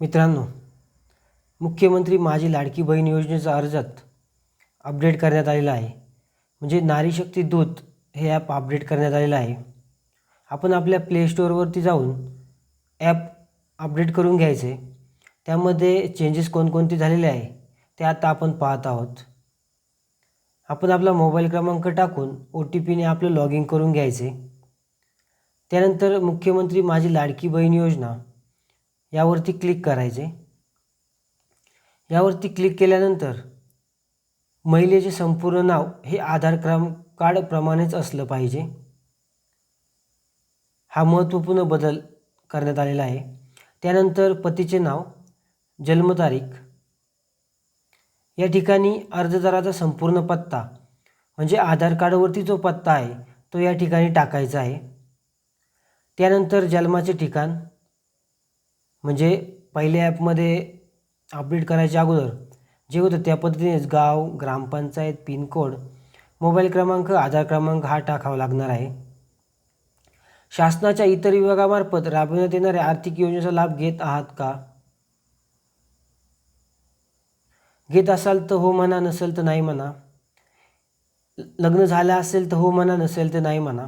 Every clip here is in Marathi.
मित्रांनो मुख्यमंत्री माझी लाडकी बहीण योजनेचा अर्जात अपडेट करण्यात आलेला आहे. म्हणजे नारी शक्ती दूत हे ॲप अपडेट करण्यात आलेलं आहे. आपण आपल्या प्ले स्टोअरवरती जाऊन ॲप अपडेट करून घ्यायचे. त्यामध्ये चेंजेस कोणकोणते झालेले आहे ते आता आपण पाहत आहोत. आपण आपला मोबाईल क्रमांक टाकून ओ टी पीने आपलं लॉग इन करून घ्यायचे. त्यानंतर मुख्यमंत्री माझी लाडकी बहीण योजना यावरती क्लिक करायचे. यावरती क्लिक केल्यानंतर महिलेचे संपूर्ण नाव हे आधार क्रम कार्डप्रमाणेच असलं पाहिजे. हा महत्त्वपूर्ण बदल करण्यात आलेला आहे. त्यानंतर पतीचे नाव जन्मतारीख या ठिकाणी अर्जदाराचा संपूर्ण पत्ता म्हणजे आधार कार्डवरती जो पत्ता आहे तो या ठिकाणी टाकायचा आहे. त्यानंतर जन्माचे ठिकाण म्हणजे पहिल्या ॲपमध्ये अपडेट करायच्या अगोदर जे होतं त्या पद्धतीनेच गाव ग्रामपंचायत पिनकोड मोबाईल क्रमांक आधार क्रमांक हा टाकावा लागणार आहे. शासनाच्या इतर विभागामार्फत राबविण्यात येणाऱ्या आर्थिक योजनेचा लाभ घेत आहात का? घेत असाल तर हो म्हणा नसेल तर नाही म्हणा. लग्न झालं असेल तर हो म्हणा नसेल तर नाही म्हणा.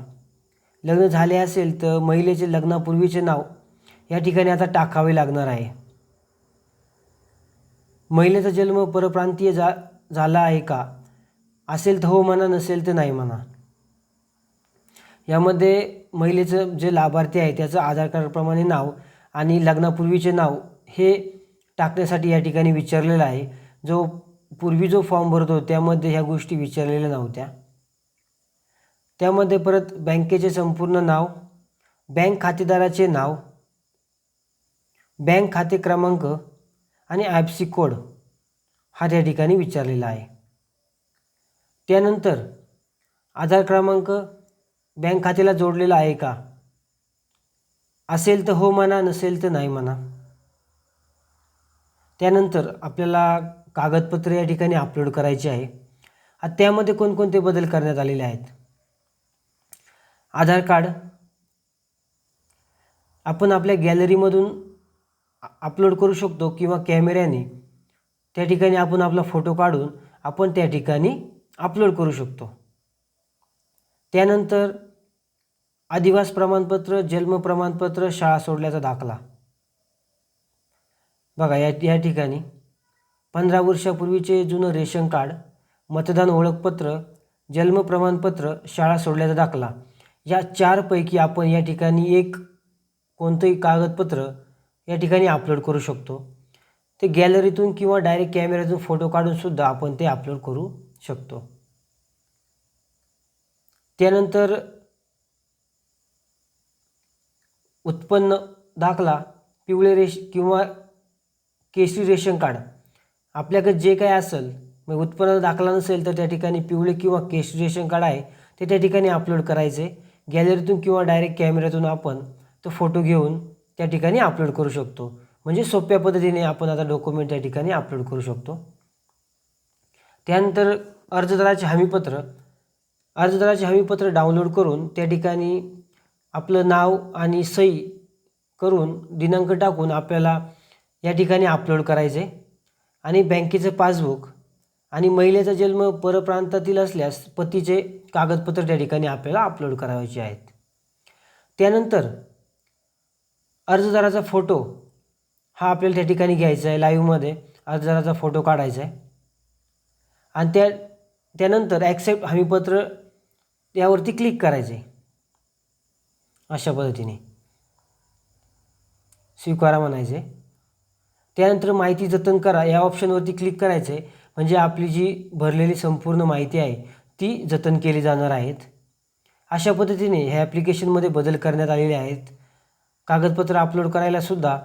लग्न झाले असेल तर महिलेचे लग्नापूर्वीचे नाव या ठिकाणी आता टाकावे लागणार आहे. महिलेचा जन्म परप्रांतीय जा झाला आहे का? असेल तर हो म्हणा नसेल तर नाही म्हणा. यामध्ये महिलेचं जे लाभार्थी आहे त्याचं आधार कार्डप्रमाणे नाव आणि लग्नापूर्वीचे नाव हे टाकण्यासाठी या ठिकाणी विचारलेलं आहे. जो पूर्वी जो फॉर्म भरतो त्यामध्ये ह्या गोष्टी विचारलेल्या नव्हत्या. त्यामध्ये परत बँकेचे संपूर्ण नाव बँक खातेदाराचे नाव बँक खाते क्रमांक आणि आय एफ सी कोड हा त्या ठिकाणी विचारलेला आहे. त्यानंतर आधार क्रमांक बँक खात्याला जोडलेला आहे का? असेल तर हो म्हणा नसेल तर नाही म्हणा. त्यानंतर आपल्याला कागदपत्र या ठिकाणी अपलोड करायचे आहे. त्यामध्ये कोणकोणते बदल करण्यात आलेले आहेत? आधार कार्ड. आपण आपल्या गॅलरीमधून अपलोड करू शकतो किंवा कॅमेऱ्याने त्या ठिकाणी आपण आपला फोटो काढून आपण त्या ठिकाणी अपलोड करू शकतो. त्यानंतर आदिवास प्रमाणपत्र जन्म प्रमाणपत्र शाळा सोडल्याचा दाखला. बघा या या ठिकाणी पंधरा वर्षापूर्वीचे जुनं रेशन कार्ड मतदान ओळखपत्र जन्म प्रमाणपत्र शाळा सोडल्याचा दाखला. या चारपैकी आपण या ठिकाणी एक कोणतंही कागदपत्र या ठिकाणी अपलोड करू शकतो. ते गॅलरीतून किंवा डायरेक्ट कॅमेऱ्यातून फोटो काढूनसुद्धा आपण ते अपलोड करू शकतो. त्यानंतर उत्पन्न दाखला पिवळे रेश किंवा केशरी रेशन कार्ड. आपल्याकडे जे काय असेल मग उत्पन्न दाखला नसेल तर त्या ठिकाणी पिवळे किंवा केशरी रेशन कार्ड आहे ते त्या ठिकाणी अपलोड करायचे. गॅलरीतून किंवा डायरेक्ट कॅमेऱ्यातून आपण तो फोटो घेऊन त्या ठिकाणी अपलोड करू शकतो. म्हणजे सोप्या पद्धतीने आपण आता डॉक्युमेंट त्या ठिकाणी अपलोड करू शकतो. त्यानंतर अर्जदाराचे हमीपत्र. अर्जदाराचे हमीपत्र डाउनलोड करून त्या ठिकाणी आपलं नाव आणि सही करून दिनांक टाकून आपल्याला या ठिकाणी अपलोड करायचे आणि बँकेचं पासबुक आणि महिलेचा जन्म परप्रांतातील असल्यास पतीचे कागदपत्र त्या ठिकाणी आपल्याला अपलोड करायचे आहेत. त्यानंतर अर्जदाराचा फोटो हा आपल्याला त्या ठिकाणी घ्यायचा आहे लाईव्हमध्ये अर्जदाराचा फोटो काढायचा आहे. आणि त्या त्यानंतर ॲक्सेप्ट हमीपत्र यावरती क्लिक करायचे अशा पद्धतीने. स्वीकारा म्हणायचे त्यानंतर माहिती जतन करा. या ऑप्शनवरती क्लिक करायचे म्हणजे आपली जी भरलेली संपूर्ण माहिती आहे ती जतन केली जाणार आहेत. अशा पद्धतीने ह्या ॲप्लिकेशनमध्ये बदल करण्यात आलेले आहेत. कागदपत्र अपलोड करायलासुद्धा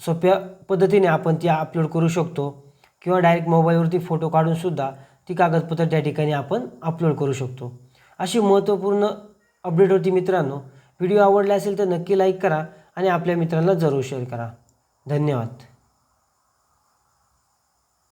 सोप्या पद्धतीने आपण ती अपलोड करू शकतो. किंवा डायरेक्ट मोबाईलवरती फोटो काढूनसुद्धा ती कागदपत्र त्या ठिकाणी आपण अपलोड करू शकतो. अशी महत्त्वपूर्ण अपडेट होती मित्रांनो. व्हिडिओ आवडला असेल तर नक्की लाईक करा आणि आपल्या मित्रांना जरूर शेअर करा. धन्यवाद.